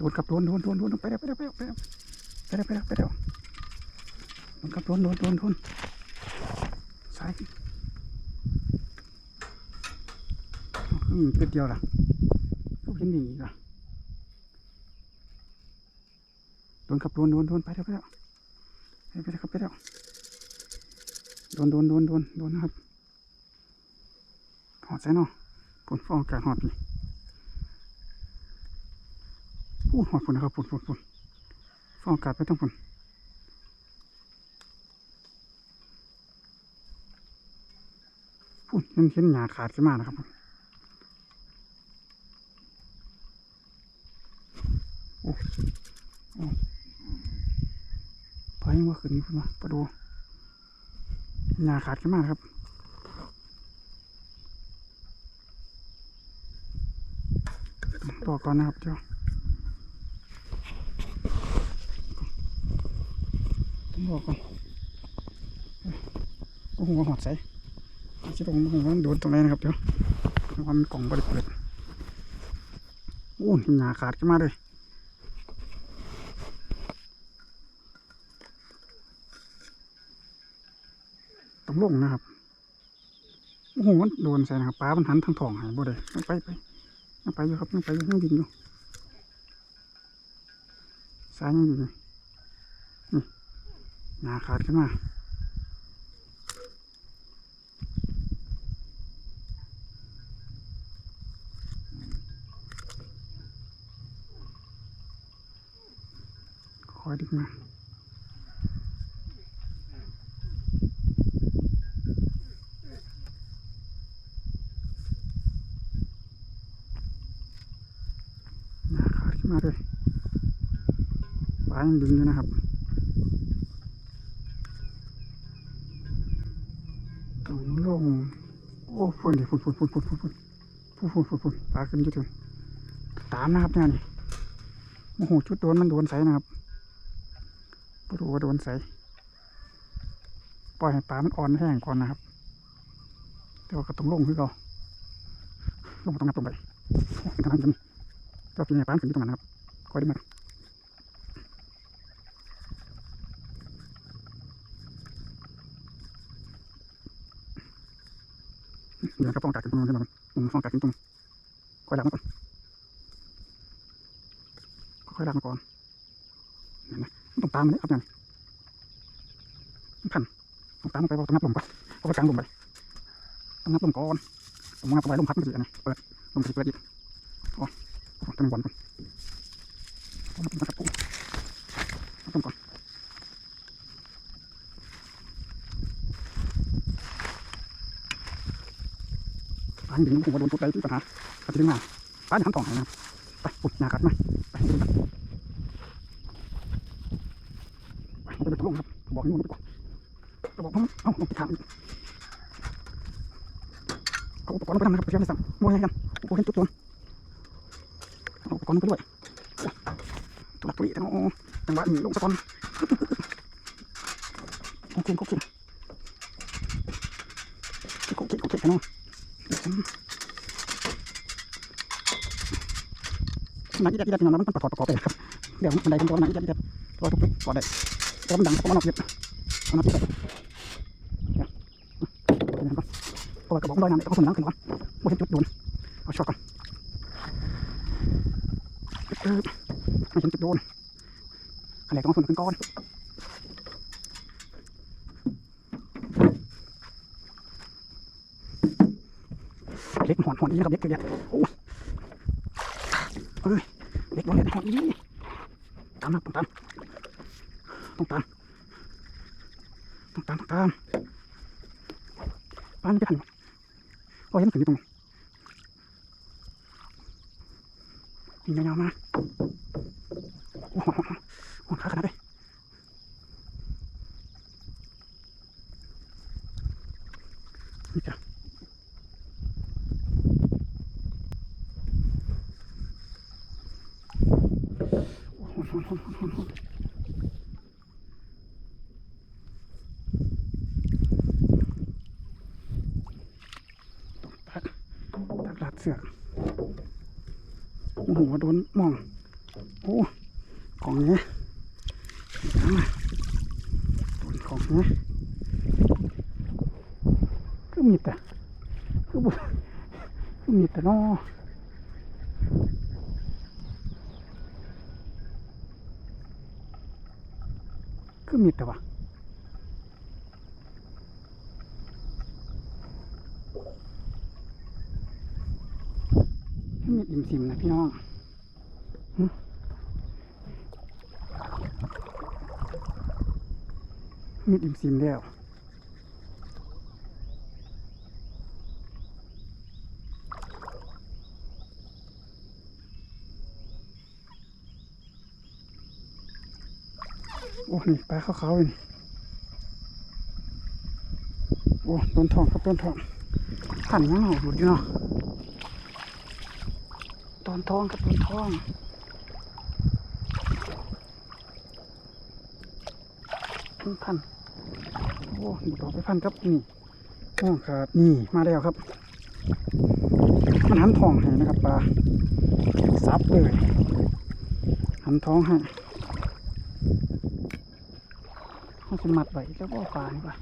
โดนครับโดนโดนโดนโดนไปแล้วไปแล้วไปแล้วไปแล้วไปแล้วไปแล้วไปแล้วโดนครับโดนโดนโดนโดนซ้ายอืมเป็ดเดียวล่ะก็เห็นอย่งนี้ล่ะโดนครับโดนโดนโดนไปแล้วไปแล้วไปแล้วครับไปแล้วโดนโดนโดนโดนโดนนะครับหอดใส่เนาะผลฟองกาศหอดนี่ อู้หอดผลนะครับผลผลผลฟองอากาศไปทั้งผลพูดเห็นเห็นหยาขาดขึ้นมานะครับผมโอ้โอ้พายังว่าขึ้นนี่คุณมาประดูหยาขาดขึ้นมานะครับต่อก่อนนะครับเดี๋ยวต้อง บอกก่อนโอ้โหหอดใส่ชิตรงผมว่ามันโดนตรงไหนนะครับเดี๋ยวว่ามันกล่องบริเปิดโอ้หนาขาดขึ้นมาเลยต้องลงนะครับโอ้โหมันโดนใส่นะครับปลามันหันทางท้องหายบ่เลยไปไปไปอยู่ครับไปอยู่ยังบินอยู่สายยังบินอยู่ นาขาดขึ้นมาคอยดึงมาหนาขาดขึ้นมาเลยปลายังดึงอยู่นะครับตรงลงโอ้ฝุ่ นดิฝุ่นฝุ่นฝุ่นฝุ่นฝุ่นฝุ่นฝุ่นฝุ่นฝุ่นฝุ่นปลาขึ้นอยู่ถึงตามนะครับเนี่ยนี่โอ้โหชุดโดนมันโดนใสนะครับไม่รู้ว่าโดนใสปล่อยให้ปลามันอ่อนแห้งก่อนนะครับแต่ว่าก็ต้องลงคือเขาลงมาตรงนั้นตรงไปกำลังจะมีก็กินในปลาขึ้นอยู่ตรงนั้นนะครับคอยได้มา เดี๋ยวก็ป้องกันกันตรงนู้นขึ้นมาก่อนผมป้องกันกันตรงค่อยลากมาก่อนค่อยลากมาก่อนเห็นไหมมันต้องตามมันนี่ครับเนี่ยพันต้องตามมันไปว่าต้องนับลมไปเพราะว่ากลางลมไปต้องนับลมก่อนต้องนับไปลมพัดมันสิอันนี้เปิดลมสิเปิดอีกโอ้ต้องบอลก่อนเอามาครับผมเอาต้มก่อน ปลาดึงผมว่าโดนทุบได้ที่ปัญหาปลาจะดึงมาปลาจะทำต่องให้นะครับไปปุ๊บหนากัดมาไปดึงมาไปมันจะไปลงครับบอกให้มันไปก่อนก็บอกเขาเอ้าลงไปทางอีกเอาอุปกรณ์ลงไปทำนะครับไปเชื่อมในสั่งมวยให้กันโอ้โหเห็นจุดโดนเอาอุปกรณ์ลงไปด้วยตุลักตุลีทั้งโอ้จังหวะนี้ลงสะกอนโอเคโอเคโอเคโอเคเนาะ นักอีดัดอีดัดพี่น้องมันต้องประกอบประกอบไปครับเดี๋ยวมันไดเป็นตัวนักอีดัดอีดัดตัวทุกทุกก่อนได้แต่มันดังเพราะมันออกเยอะมันออกเยอะเพราะว่ากระบอกลอยน้ำต้องส่งน้ำขึ้นก่อนโอ้เห็นจุดโดนเอาช็อตก่อนเออไม่เห็นจุดโดนอะไรก็มาฝุ่นขึ้นก้อน เล็กหอนหอนอีกับเล็กเกิดโอ้เอ้ยเล็กหอนเล็กหอนอีตามนะต้องตามต้องตามต้องตามต้องตามป้านไปทันพอเห็นถึงอยู่ตรงนี้ยิงยาวๆมาโอ้โหโอ้ขาขนาดเลยนี่จ้ะโอ้โหโอ้โหโอ้โหโอ้โห ตักตักลาดเสือกโอ้โหโดนมอง โอ้ของเนี้ยน้ำมาต้นของเนี้ยคือมีแต่คือบุคือมีแต่นอ คือมีแต่วะคือมีอิ่มซิมนะพี่น้องมีดอิมซิมแล้ว โอ้นี่ปลาขาวๆเลยนี่โอ้ต้นทองครับต้นทองขันยังหอหลุดอยู่เนาะต้นทองครับต้นทองพันพันโอ้หลุดออกไปพันครับนี่ห่วงขาดนี่มาแล้วครับมันหันทองให้นะครับปลาซับเลยหันท้องให้ เขาจะมัดไว้แล้วก็เอปลานี่ปะ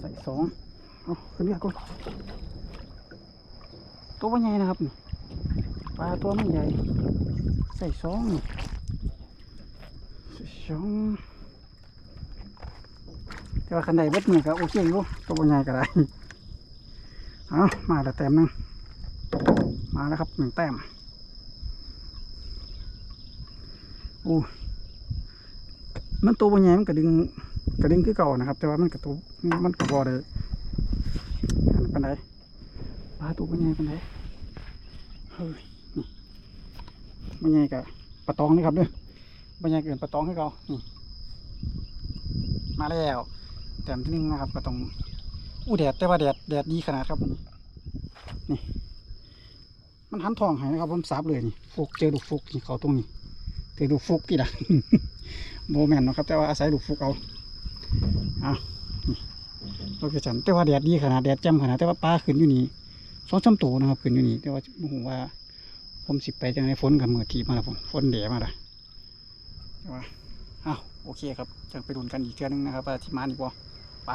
ใส่สองเอาขึ้นเรียกก่อนตัวไม่ใหญ่นะครับนี่ปลาตัวไม่ใหญ่ ใส่สองใส่สองแต่ว่าคันใดเบ็ดมือก็โอเคอยู่ตัวไม่ใหญ่ก็ได้เอามาแล้วแต้มหนึงมาแล้วครับหนึ่งแต้ม โอ้มันตัวบางใหญ่มันกระดึงกระดึงคือเก่านะครับ แต่ว่ามันกระตัวมันกระบอเลยอันเป็นไรปลาตัวบางใหญ่เป็นไรเฮ้ยนี่บางใหญ่กับปลาตองนี่ครับเด้อบางใหญ่เกินปลาตองให้เรามาแล้วแต้มที่หนึงนะครับก็ต้องอู้แดดแต่ว่าแดดแดดดีขนาดครับนี่ มันหันทองให้นะครับผมสับเลยนี่ฟกเจอลูกฟกนี่เขาตรงนี้ ถือลูกฟุกที่ละโมแมนนะครับ แต่ว่าอาศัยลูกฟุกเอาเอาโอเคจันแต่ว่าแดดดีขนาดแดดแจ่มขนาดแต่ว่าปลาขึ้นอยู่นี่สองสามตัวนะครับขึ้นอยู่นี่แต่ว่าโมว่า ผมสิไปจังในฝนกับมือทีมาแล้วผมฝนเดมาละแต่ว่าเอาโอเคครับจังไปดูกันอีกเทื่อนึงนะครับว่าที่มานี่บ่ไป